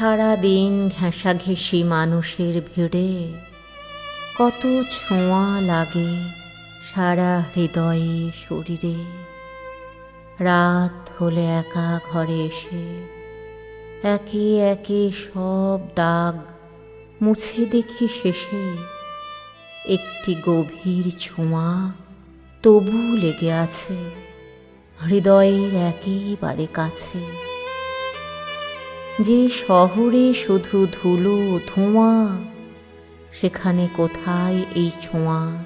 সারা দিন ঘেঁষাঘেঁষি মানুষের ভিড়ে কত ছোঁয়া লাগে সারা হৃদয়ে শরীরে। রাত হলে একা ঘরে এসে একে একে সব দাগ মুছে দেখি শেষে। একটি গভীর ছোঁয়া তবু লেগে আছে হৃদয়ের একেবারে কাছে। যে শহরে শুধু ধুলো ধোঁয়া, সেখানে কোথায় এই ছোঁয়া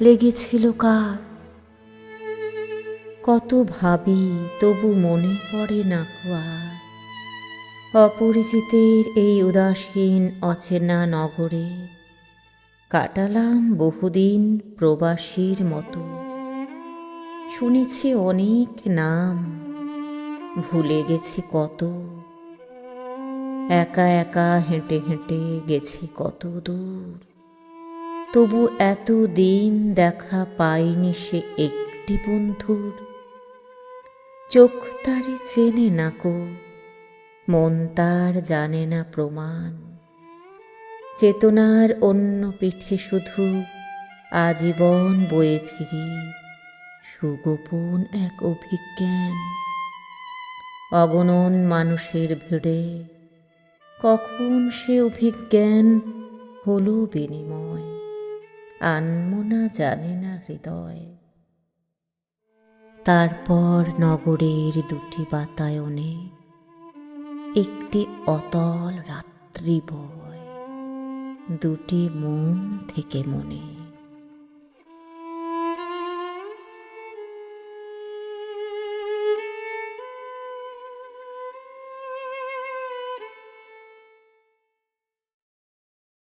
লেগেছিল কার? কত ভাবি তবু মনে পড়ে না আর অপরিচিতের এই উদাসীন অচেনা নগরে কাটালাম বহুদিন প্রবাসীর মতো। শুনেছি অনেক নাম, ভুলে গেছি কত। একা একা হেঁটে হেঁটে গেছি কত দূর। তবু এত দিন দেখা পাইনি সে একটি বন্ধুর। চোখ তারে চেনে না কো, মন তার জানে না প্রমাণ। চেতনার অন্য পিঠে শুধু আজীবন বয়ে ফিরি সুগোপন এক অভিজ্ঞান। অগণন মানুষের ভিড়ে কখন সে অভিজ্ঞান হলো বিনিময়? আনমনা জানে না হৃদয়। তারপর নগরের দুটি বাতায়নে একটি অতল রাত্রি বয়, দুটি মন থেকে মনে।